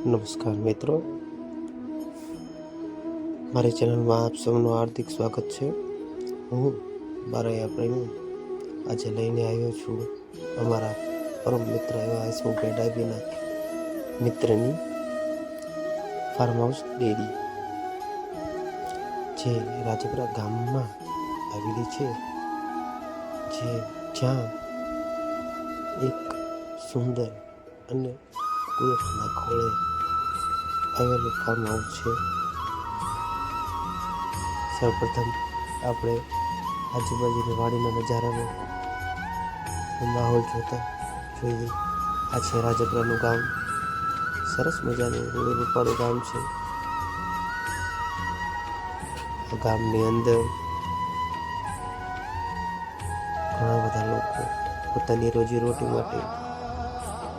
નમસ્કાર મિત્રો. મારી ચેનલમાં આપ સૌનું હાર્દિક સ્વાગત છે. હું મારા પ્રેમી આજે લઈને આવ્યો છું અમારા પરમ મિત્ર એવા હસમુખ ભેડાબીના મિત્રની ફાર્મ હાઉસ ડેરી જે રાજપુરા ગામમાં આવેલી છે, જે જ્યાં એક સુંદર અને કુદરતના ખોળે આવેલું ફાર્મ હાઉસ છે. સૌપ્રથમ આપણે આજુબાજુની વાડીના નજારાનો માહોલ જોતા જોઈએ. આ છે રાજપુરાનું ગામ. સરસ મજાનું રૂપાળું ગામ છે. ગામની અંદર ઘણા બધા લોકો પોતાની રોજીરોટી માટે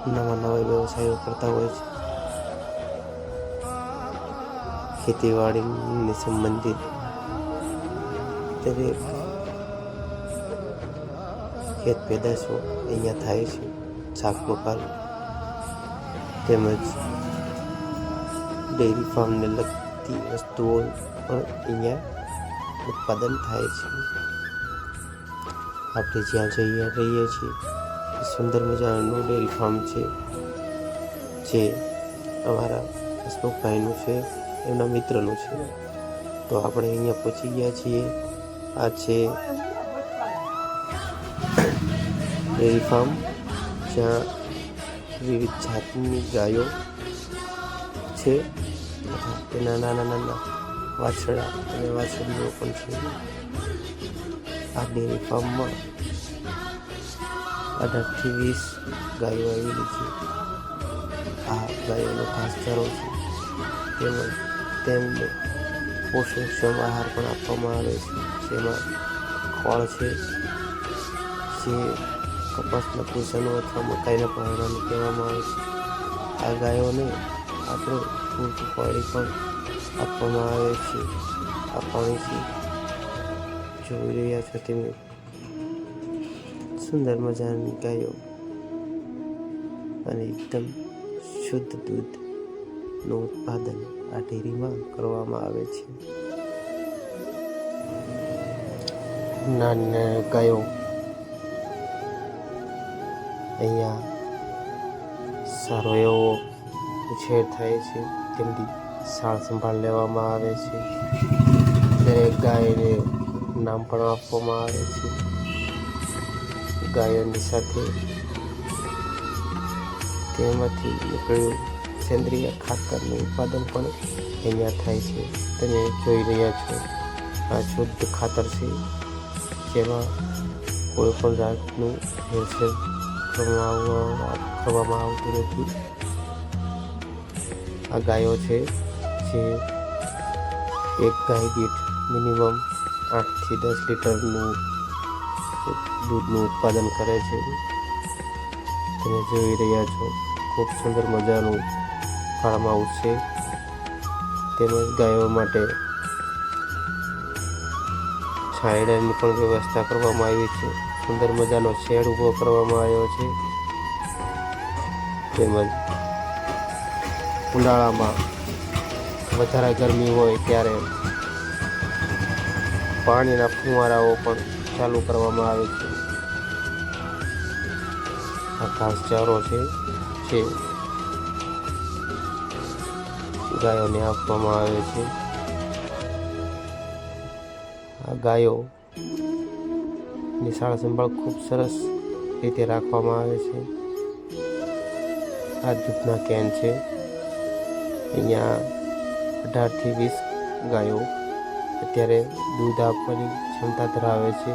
નવા નવા વ્યવસાયો કરતા હોય છે. ખેતીવાડીને સંબંધિત દરેક ખેત પેદાશો અહીંયા થાય છે, શાક બકાલ તેમજ ડેરી ફાર્મને લગતી વસ્તુઓ પણ અહીંયા ઉત્પાદન થાય છે. આપણે જ્યાં જઈએ રહીએ છીએ સુંદર મજાનું ડેરી ફાર્મ છે, જે અમારા હસમુખભાઈનું છે, એમના મિત્રનું છે. તો આપણે અહીંયા પહોંચી ગયા છીએ. આ છે ડેરી ફાર્મ, જ્યાં વિવિધ જાતની ગાયો છે. તેના નાના નાના વાછડા અને વાછડીઓ પણ છે. આ ડેરી ફાર્મમાં અઢારથી વીસ ગાયો આવેલી છે. આ ગાયોનો ઘાસચારો છે. તેમજ તેમને પોષણક્ષમ આહાર પણ આપવામાં આવે છે. જેમાં ખોળ છે જે કપાસના પોષણો અથવા મકાઈના પાંદડાનું કહેવામાં આવે છે. આ ગાયોને આપણે પૂરતું પાણી પણ આપવામાં આવે છે. આ પાણીથી જોઈ રહ્યા છો તમે સુંદર મજાની ગાયો અને એકદમ શુદ્ધ દૂધનું ઉત્પાદન આ ડેરીમાં કરવામાં આવે છે. નાની ગાયો અહીંયા સારો એવો ઉછેર થાય છે, તેમની સાળ સંભાળ લેવામાં આવે છે. દરેક ગાયને નામ પણ આપવામાં આવે છે. ગાયોની સાથે તેમાંથી નીકળ્યું. સેન્દ્રિય ખાતરનું ઉત્પાદન પણ અહીંયા થાય છે. તમે જોઈ રહ્યા છો, આ શુદ્ધ ખાતર છે, જેમાં કોઈ પણ જાતનું કરવામાં કરવામાં આવતું નથી. આ ગાયો છે, જે એક ગાય દીઠ મિનિમમ આઠથી દસ લીટરનું દૂધનું ઉત્પાદન કરે છે. તમે જોઈ રહ્યા છો, ખૂબ સુંદર મજાનું ફાર્મ હાઉસ છે. તેમજ ગાયો માટે છાંયડાની પણ વ્યવસ્થા કરવામાં આવી છે. સુંદર મજાનો શેડ ઊભો કરવામાં આવ્યો છે. તેમજ ઉનાળામાં વધારે ગરમી હોય ત્યારે પાણીના ફુવારાઓ પણ ચાલુ કરવામાં આવે છે. આ ઘાસચારો છે, જે ગાયોને આપવામાં આવે છે. આ ગાયો નિશાળ સંભાળ ખૂબ સરસ રીતે રાખવામાં આવે છે. આ દૂધના કેન છે. અહીંયા અઢારથી વીસ ગાયો અત્યારે દૂધ આપવાની ક્ષમતા ધરાવે છે.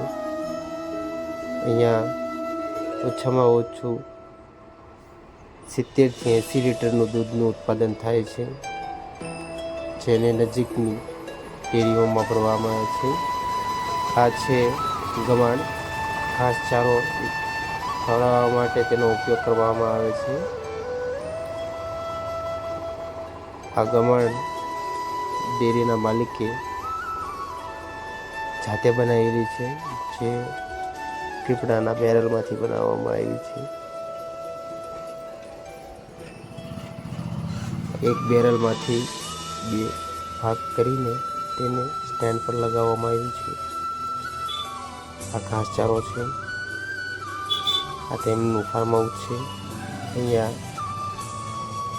અહીંયા ઓછામાં ઓછું સિત્તેરથી એંસી લીટરનું દૂધનું ઉત્પાદન થાય છે, જેને નજીકની ડેરીઓમાં ભરવામાં આવે છે. આ છે ગમાણ. ઘાસચારો ખવડાવવા માટે તેનો ઉપયોગ કરવામાં આવે છે. આ ગમાણ ડેરીના માલિકે જાતે બનાવેલી છે, જે પીપળાના બેરલમાંથી બનાવવામાં આવી છે. એક બેરલમાંથી બે ભાગ કરીને તેને સ્ટેન્ડ પર લગાવવામાં આવ્યું છે. આ ઘાસચારો છે. આ તેમનું ફાર્મ હાઉસ છે. અહીંયા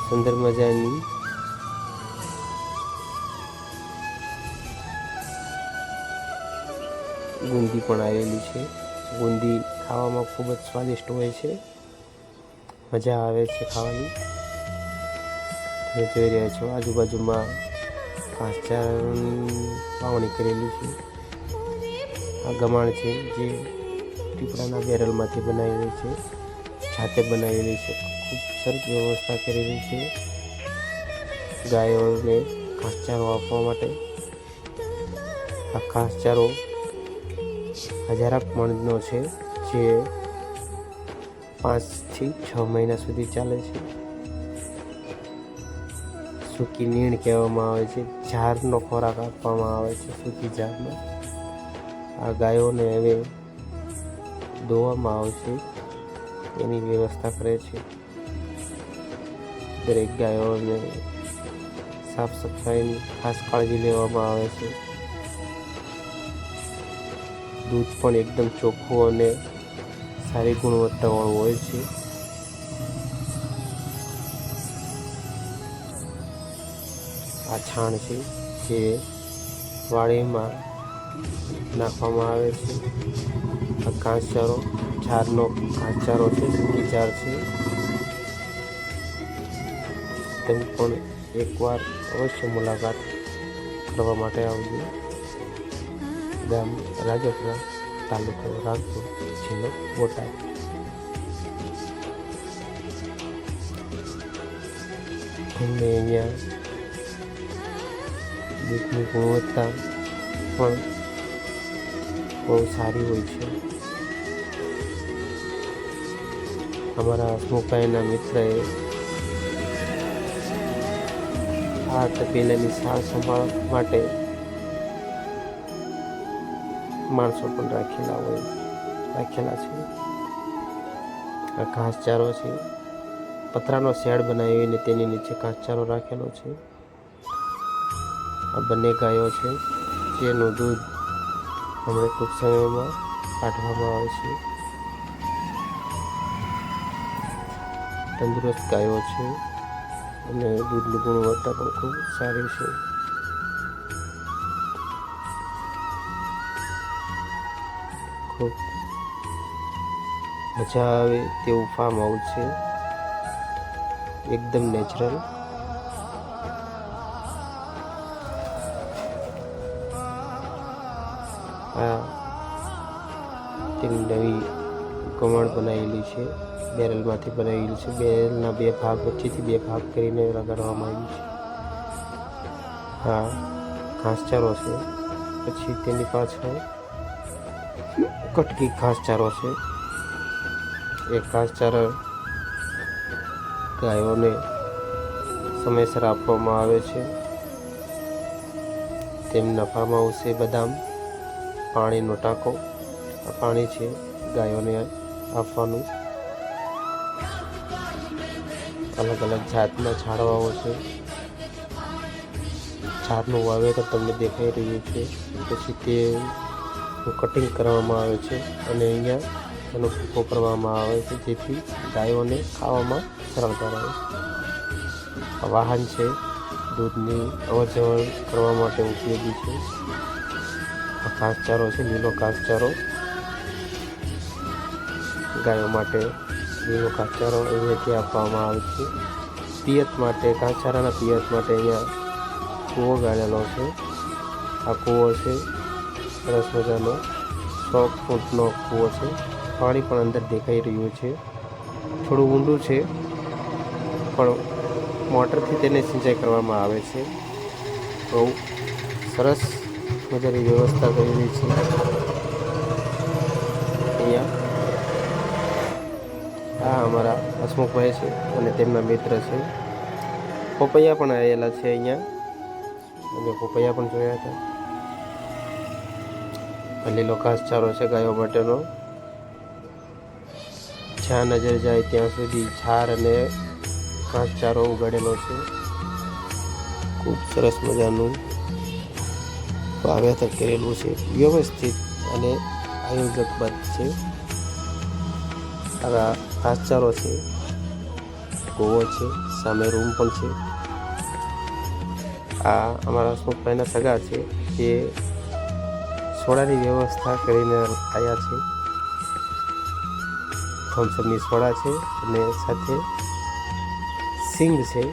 સુંદર મજાની ગુંદી પણ આવેલી છે. ગુંદી ખાવામાં ખૂબ જ સ્વાદિષ્ટ હોય છે. મજા આવે છે ખાવાની. તમે જોઈ રહ્યા છો, આજુબાજુમાં ઘાસચારાની વાવણી કરેલી છે. આ ગમાણ છે જે પીપળાના બેરલમાંથી બનાવેલી છે. જાતે બનાવેલી છે. ખૂબ સરસ વ્યવસ્થા કરેલી છે. ગાયોને ઘાસચારો આપવા માટે. આ ઘાસચારો હજારા મણનો છે, જે પાંચથી છ મહિના સુધી ચાલે છે. સૂકી નીણ કહેવામાં આવે છે, ઝાડનો ખોરાક આપવામાં આવે છે સૂકી ઝાડમાં આ ગાયોને હવે દોવામાં આવશે, એની વ્યવસ્થા કરે છે. દરેક ગાયોને સાફ સફાઈની ખાસ કાળજી લેવામાં આવે છે. દૂધ પણ એકદમ ચોખ્ખું અને સારી ગુણવત્તાવાળું હોય છે. આ છાણ છે જે વાડીમાં નાખવામાં આવે છે. આ ઘાસચારો ઝાડનો ઘાસચારો છે, સૂકી ઝાડ છે. તેમ પણ એકવાર અવશ્ય મુલાકાત કરવા માટે આવજો. ગામ, રાજપુરા તાલુકો રાગપુર જિલ્લો, બોટાદ. અમને અહીંયા દૂધની ગુણવત્તા પણ બહુ સારી હોય છે. અમારા હસમુખભાઈના મિત્રએ આ તપેલાની સાર સંભાળ માટે માણસો પણ રાખેલા હોય, રાખેલા છે. આ ઘાસચારો છે. પતરાનો શેડ બનાવીને તેની નીચે ઘાસચારો રાખેલો છે. આ બંને ગાયો છે, જેનું દૂધ હમણાં ટૂંક સમયમાં કાઢવામાં આવે છે. તંદુરસ્ત ગાયો છે અને દૂધની ગુણવત્તા પણ ખૂબ સારી છે. ખૂબ મજા આવે તેવું ફાર્મ હાઉસ છે. એકદમ નેચરલ આ તેની નવી કમળ બનાવેલી છે. બેરલમાંથી બનાવેલી છે. બેરલના બે ભાગ વચ્ચેથી બે ભાગ કરીને લગાડવામાં આવ્યું છે. હા, ઘાસચારો છે. પછી તેની પાછળ કટકી ઘાસચારો છે. એ ઘાસચારો ગાયોને સમયસર આપવામાં આવે છે. તેમના ફાર્મ આવશે બદામ, પાણીનો ટાંકો. પાણી છે ગાયોને આપવાનું. અલગ અલગ જાતના ઝાડવાઓ છે. ઝાડનું વાવેતર તમને દેખાઈ રહ્યું છે. પછી તે કટિંગ કરવામાં આવે છે અને અહીંયા એનો ભૂકો કરવામાં આવે છે, જેથી ગાયોને ખાવામાં સરળતા રહે વાહન છે, દૂધની અવરજવર કરવા માટે ઉપયોગી છે. આ ઘાસચારો છે, લીલો ઘાસચારો. ગાયો માટે લીલો ઘાસચારો અહીંયાથી આપવામાં આવે છે. પિયત માટે, ઘાસચારાના પિયત માટે અહીંયા કૂવો ગાળેલો છે. આ કૂવો છે સરસ મજાનો સો ફૂટનો કૂવો છે. પાણી પણ અંદર દેખાઈ રહ્યું છે. થોડું ઊંડું છે, પણ મોટરથી તેને સિંચાઈ કરવામાં આવે છે. બહુ સરસ મજાની વ્યવસ્થા કરેલી છે. અહીંયા આ અમારા હસમુખભાઈ છે અને તેમના મિત્ર છે. પોપૈયા પણ આવેલા છે અહીંયા. અમે પોપૈયા પણ જોયા હતા. લીલો ઘાસચારો છે ગાયો માટેનો. જ્યાં નજર જાય ત્યાં સુધી છાર અને ઘાસચારો ઉગાડેલો છે. ખૂબ સરસ મજાનું વાવેતર કરેલું છે. વ્યવસ્થિત અને આયોજકબદ્ધ છે. આવા ઘાસચારો છે, ગોવો છે, સામે રૂમ પણ છે. આ અમારા હસમુખભાઈના સગા છે. જે સોડાની વ્યવસ્થા કરીને આવ્યા છે. થમ્સઅપની સોડા છે અને સાથે સિંગ છે.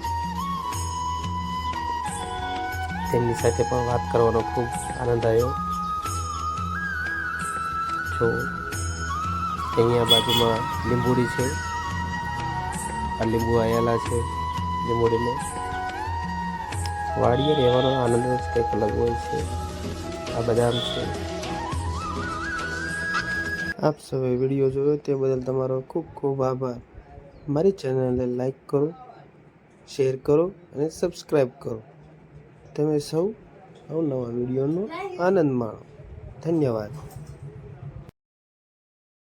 તેમની સાથે પણ વાત કરવાનો ખૂબ આનંદ આવ્યો જો, અહીંયા બાજુમાં લીંબુડી છે. આ લીંબુ આવેલા છે લીંબુડીમાં. વાડીએ રહેવાનો આનંદ જ કંઈક અલગ હોય છે. આ બદામ છે. આપ સૌએ વીડિયો જોયો તે બદલ તમારો ખૂબ ખૂબ આભાર. મારી ચેનલને લાઈક કરો, શેર કરો અને સબસ્ક્રાઈબ કરો. તમે સૌ અવનવા વિડીયોનો આનંદ માણો. ધન્યવાદ.